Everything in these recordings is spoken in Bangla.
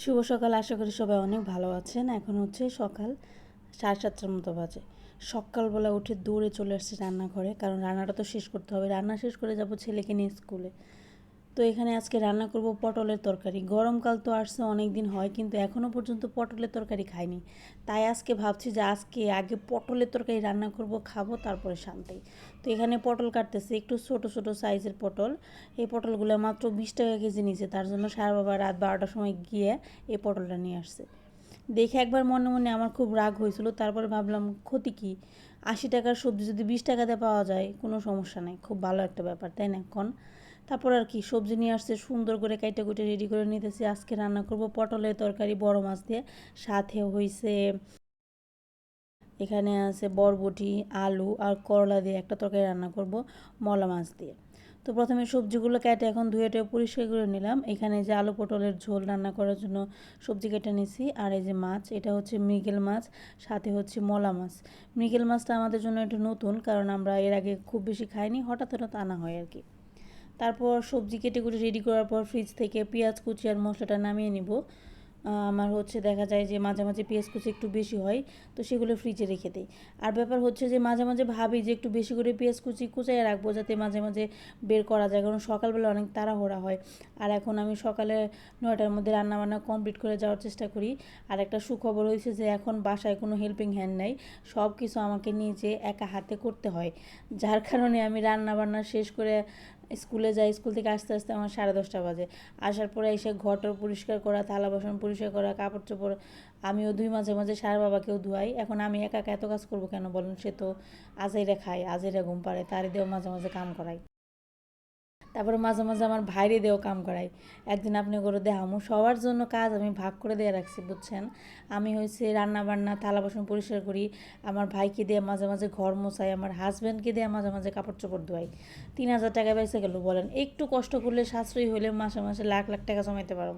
শুভ সকাল, আশা করি সবাই অনেক ভালো আছেন। এখন হচ্ছে সকাল সাড়ে সাতটার মতো বাজে। সকালবেলা উঠে দৌড়ে চলে আসছে রান্নাঘরে, কারণ রান্নাটা তো শেষ করতে হবে। রান্না শেষ করে যাব ছেলেকে নিয়ে স্কুলে। তো এখানে আজকে রান্না করব পটলের তরকারি। গরমকাল তো আসছে অনেক দিন হয়, কিন্তু এখনও পর্যন্ত পটলের তরকারি খাইনি। তাই আজকে ভাবছি যে আজকে আগে পটলের তরকারি রান্না করব, খাব, তারপরে শান্তি। তো এখানে পটল কাটতেছে, একটু ছোট ছোট সাইজের পটল। এই পটলগুলো মাত্র বিশ টাকা কেজি নিচে তার জন্য সার বাবা রাত বারোটার সময় গিয়ে এই পটলটা নিয়ে আসছে। দেখে একবার মনে মনে আমার খুব রাগ হয়েছিল, তারপরে ভাবলাম ক্ষতি কী? আশি টাকার সবজি যদি বিশ টাকাতে পাওয়া যায়, কোনো সমস্যা নেই, খুব ভালো একটা ব্যাপার, তাই না এখন তারপর আর কি, সবজি নিয়ে আসছে, সুন্দর করে কাইটে কুটে রেডি করে নিতেছি। আজকে রান্না করব পটলের তরকারি, বড় মাছ দিয়ে। সাথে হইছে, এখানে আছে বরবটি, আলু আর করলা দিয়ে একটা তরকারি রান্না করব, মলা মাছ দিয়ে। তো প্রথমে সবজিগুলো কেটে এখন ধুয়ে টুয়ে পরিষ্কার করে নিলাম। এখানে যে আলু পটলের ঝোল রান্না করার জন্য সবজি কেটে নিছি। আর এই যে মাছ, এটা হচ্ছে মৃগেল মাছ, সাথে হচ্ছে মলা মাছ। মৃগেল মাছটা আমাদের জন্য একটু নতুন, কারণ আমরা এর আগে খুব বেশি খাইনি, হঠাৎ হঠাৎ আনা হয় আর কি। তারপর সবজি কেটে কুটে রেডি করার পর ফ্রিজ থেকে পেঁয়াজ কুচি আর মশলাটা নামিয়ে নিব। আমার হচ্ছে দেখা যায় যে মাঝে মাঝে পেঁয়াজ কুচি একটু বেশি হয়, তো সেগুলো ফ্রিজে রেখে দিই। আর ব্যাপার হচ্ছে যে মাঝে মাঝে ভাবি যে একটু বেশি করে পেঁয়াজ কুচি কুচাইয়ে রাখব যাতে মাঝে মাঝে বের করা যায়, কারণ সকালবেলা অনেক তাড়াহোড়া হয়। আর এখন আমি সকালে নয়টার মধ্যে রান্নাবান্না কমপ্লিট করে যাওয়ার চেষ্টা করি। আর একটা সুখবর হয়েছে যে এখন বাসায় কোনো হেল্পিং হ্যান্ড নেই সব কিছু আমাকে নিজে একা হাতে করতে হয়। যার কারণে আমি রান্নাবান্না শেষ করে স্কুলে যাই, স্কুল থেকে আসতে আসতে আমার সাড়ে দশটা বাজে। আসার পরে এসে ঘরটর পরিষ্কার করা, থালা বাসন পরিষ্কার করা, কাপড় চোপড় আমিও ধুই মাঝে মাঝে সার বাবাকেও ধুয়াই। এখন আমি একা এত কাজ করব কেন বলুন? সে তো আজেরে খায়, আজেরে ঘুম পাড়ে তারে মাঝে মাঝে কাম করাই তারপরে মাঝে মাঝে আমার ভাইরে দিয়েও কাম করাই। একদিন আপনি করে দেখামো, সবার জন্য কাজ আমি ভাগ করে দিয়ে রাখছি, বুঝছেন? আমি হয়েছে রান্না বান্না থালা বাসন পরিষ্কার করি, আমার ভাইকে দিয়ে মাঝে মাঝে ঘর মোছাই, আমার হাজব্যান্ডকে দিয়ে মাঝে মাঝে কাপড় চোপড় ধোয়াই। তিন হাজার টাকা বেঁচে গেল, বলেন। একটু কষ্ট করলে সাশ্রয়ী হলে মাসে মাসে লাখ লাখ টাকা জমাইতে পারো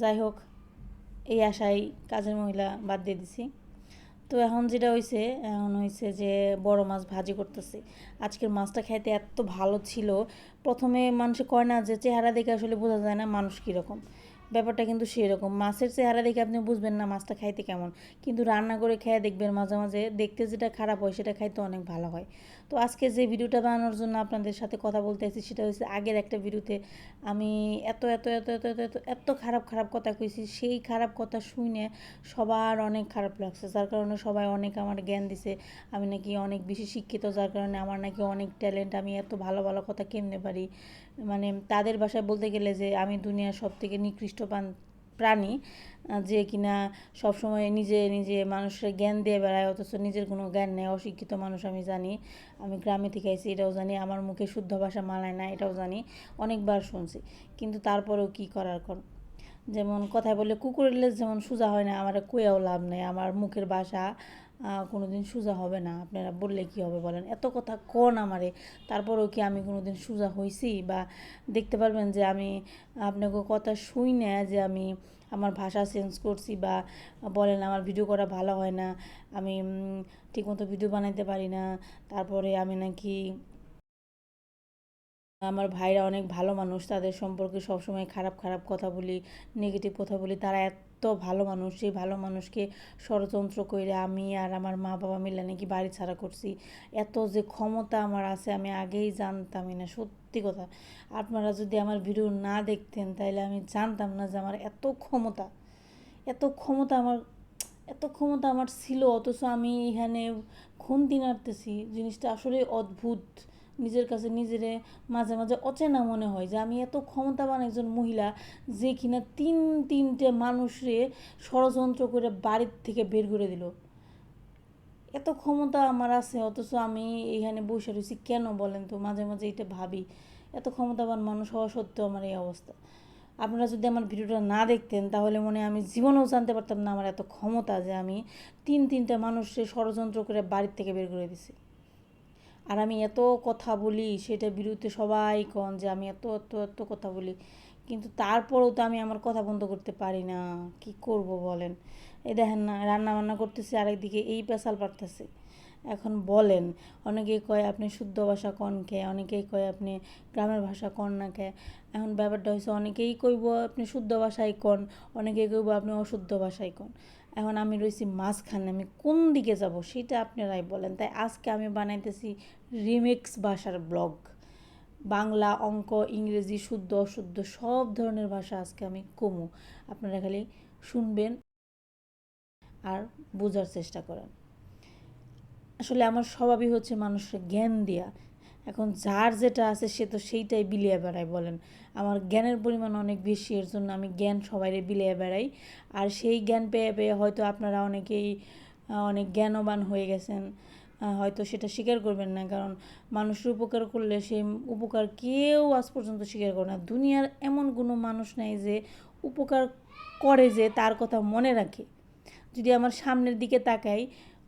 যাই হোক, এই আশায় কাজের মহিলা বাদ দিয়ে দিছি। তো এখন যেটা হয়েছে এখন হয়েছে যে বড় মাছ ভাজি করতেছে। আজকের মাছটা খাইতে এত ভালো ছিল। প্রথমে মানুষে কয় না যে চেহারা দেখে আসলে বোঝা যায় না মানুষ কীরকম। ব্যাপারটা কিন্তু সেরকম। মাছের চেহারা দেখে আপনি বুঝবেন না মাছটা খাইতে কেমন। কিন্তু রান্না করে খেয়ে দেখবেন মাঝে মাঝে দেখতে যেটা খারাপ হয় সেটা খাইতে অনেক ভালো হয়। তো আজকে যে ভিডিওটা বানানোর জন্য আপনাদের সাথে কথা বলতে এসেছি সেটা হচ্ছে আগের একটা ভিডিওতে আমি এত এত এত এত এত এত এত খারাপ খারাপ কথা কইছি, সেই খারাপ কথা শুনে সবার অনেক খারাপ লাগছে। যার কারণে সবাই অনেক আমার জ্ঞান দিছে। আমি নাকি অনেক বেশি শিক্ষিত, যার কারণে আমার নাকি অনেক ট্যালেন্ট। আমি এত ভালো ভালো কথা কেমনে পারি? মানে তাদের ভাষায় বলতে গেলে যে আমি দুনিয়ার সব থেকে নিকৃষ্ট প্রাণী যে কিনা সবসময় নিজে নিজে মানুষের জ্ঞান দিয়ে বেড়ায়, অথচ নিজের কোনো জ্ঞান নেই। অশিক্ষিত মানুষ আমি জানি, আমি গ্রামে থেকে আইছি, এটাও জানি, আমার মুখে শুদ্ধ ভাষা মানায় না, এটাও জানি, অনেকবার শুনছি। কিন্তু তারপরেও কি করার কর যেমন কথায় বলে কুকুরের লেজ যেমন সোজা হয় না, আমার কুয়াও লাভ নেই, আমার মুখের ভাষা কোনো দিন সোজা হবে না। আপনারা বললে কি হবে বলেন? এত কথা কন আমারে। তারপরেও কি আমি কোনো দিন সোজা হয়েছি বা দেখতে পারবেন যে আমি আপনাকে কথা শুই না যে আমি আমার ভাষা চেঞ্জ করছি বা বলেন আমার ভিডিও করা ভালো হয় না, আমি ঠিকমতো ভিডিও বানাইতে পারি না। তারপরে আমি নাকি আমার ভাইরা অনেক ভালো মানুষ, তাদের সম্পর্কে সবসময় খারাপ খারাপ কথা বলি নেগেটিভ কথা বলি, তারা এত ভালো মানুষ সেই ভালো মানুষকে ষড়যন্ত্র করে আমি আর আমার মা বাবা মিলে নাকি বাড়ি ছাড়া করছি, এত যে ক্ষমতা আমার আছে আমি আগেই জানতামই না, সত্যি কথা। আপনারা যদি আমার ভিডিও না দেখতেন তাহলে আমি জানতাম না যে আমার এত ক্ষমতা এত ক্ষমতা আমার, এত ক্ষমতা আমার ছিল, অথচ আমি এখানে খুন্তি নাড়তেছি জিনিসটা আসলে অদ্ভুত। নিজের কাছে নিজেরে মাঝে মাঝে অচেনা মনে হয় যে আমি এত ক্ষমতাবান একজন মহিলা যে কিনা তিন তিনটে মানুষরে ষড়যন্ত্র করে বাড়ির থেকে বের করে দিল। এত ক্ষমতা আমার আছে, অথচ আমি এখানে বসে রয়েছি কেন বলেন তো? মাঝে মাঝে এটা ভাবি, এত ক্ষমতাবান মানুষ হওয়া সত্ত্বেও আমার এই অবস্থা। আপনারা যদি আমার ভিডিওটা না দেখতেন, তাহলে মনে আমি জীবনেও জানতে পারতাম না আমার এত ক্ষমতা যে আমি তিন তিনটা মানুষের ষড়যন্ত্র করে বাড়ির থেকে বের করে দিছি। আর আমি এত কথা বলি সেটা বিরুদ্ধে সবাই কন যে আমি এত এত এত কথা বলি। কিন্তু তারপরেও তো আমি আমার কথা বন্ধ করতে পারি না। কি করব বলেন? এই দেখেন না রান্না বান্না করতেছি, আরেকদিকে এই পেশাল পারতেছে। এখন বলেন, অনেকেই কয় আপনি শুদ্ধ ভাষা কনকে অনেকেই কয় আপনি গ্রামের ভাষা কন না কে। এখন ব্যাপারটা হয়েছে অনেকেই কইব আপনি শুদ্ধ ভাষায় কন, অনেকেই কইব আপনি অশুদ্ধ ভাষায় কন। এখন আমি রয়েছি মাঝখানে, আমি কোন দিকে যাব সেটা আপনারাই বলেন। তাই আজকে আমি বানাইতেছি রিমিক্স ভাষার ব্লগ। বাংলা, অঙ্ক, ইংরেজি, শুদ্ধ, অশুদ্ধ, সব ধরনের ভাষা আজকে আমি কমু। আপনারা খালি শুনবেন আর বোঝার চেষ্টা করেন। আসলে আমার স্বভাবই হচ্ছে মানুষের জ্ঞান দেওয়া এখন যার যেটা আছে সে তো সেইটাই বিলিয়ে বেড়ায় বলেন। আমার জ্ঞানের পরিমাণ অনেক বেশি, এর জন্য আমি জ্ঞান সবাইরে বিলিয়ে বেড়াই। আর সেই জ্ঞান পেয়ে পেয়ে হয়তো আপনারা অনেকেই অনেক জ্ঞানবান হয়ে গেছেন। হয়তো সেটা স্বীকার করবেন না, কারণ মানুষের উপকার করলে সেই উপকার কেউ আজ পর্যন্ত স্বীকার করে না। দুনিয়ার এমন কোনো মানুষ নাই যে উপকার করে যে তার কথা মনে রাখে। যদি আমার সামনের দিকে তাকাই,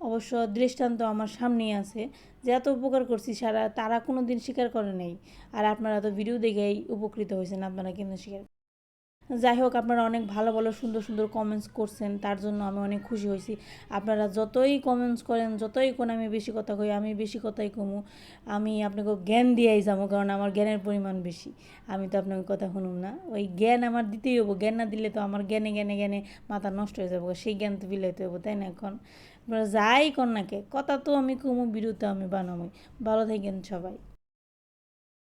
অবশ্য দৃষ্টান্ত আমার সামনেই আছে যে এত উপকার করছি সারা, তারা কোনো দিন স্বীকার করে নাই। আর আপনারা তো ভিডিও দেখেই উপকৃত হয়েছেন, আপনারা কিন্তু স্বীকার যাই হোক, আপনারা অনেক ভালো ভালো সুন্দর সুন্দর কমেন্টস করছেন, তার জন্য আমি অনেক খুশি হয়েছি। আপনারা যতই কমেন্টস করেন, যতই কোন আমি বেশি কথা কই, আমি বেশি কথাই কমু। আমি আপনাকে জ্ঞান দিয়েই যাব, কারণ আমার জ্ঞানের পরিমাণ বেশি। আমি তো আপনাকে কথা শুনুম না। ওই জ্ঞান আমার দিতেই হব জ্ঞান না দিলে তো আমার জ্ঞানে জ্ঞানে জ্ঞানে মাথা নষ্ট হয়ে যাব, সেই জ্ঞান তো বিলাইতে হব তাই না এখন? আপনারা যাই কর নাকে কথা তো আমি কমু, বিরুদ্ধে আমি বানাবো ভালো থাকেন সবাই।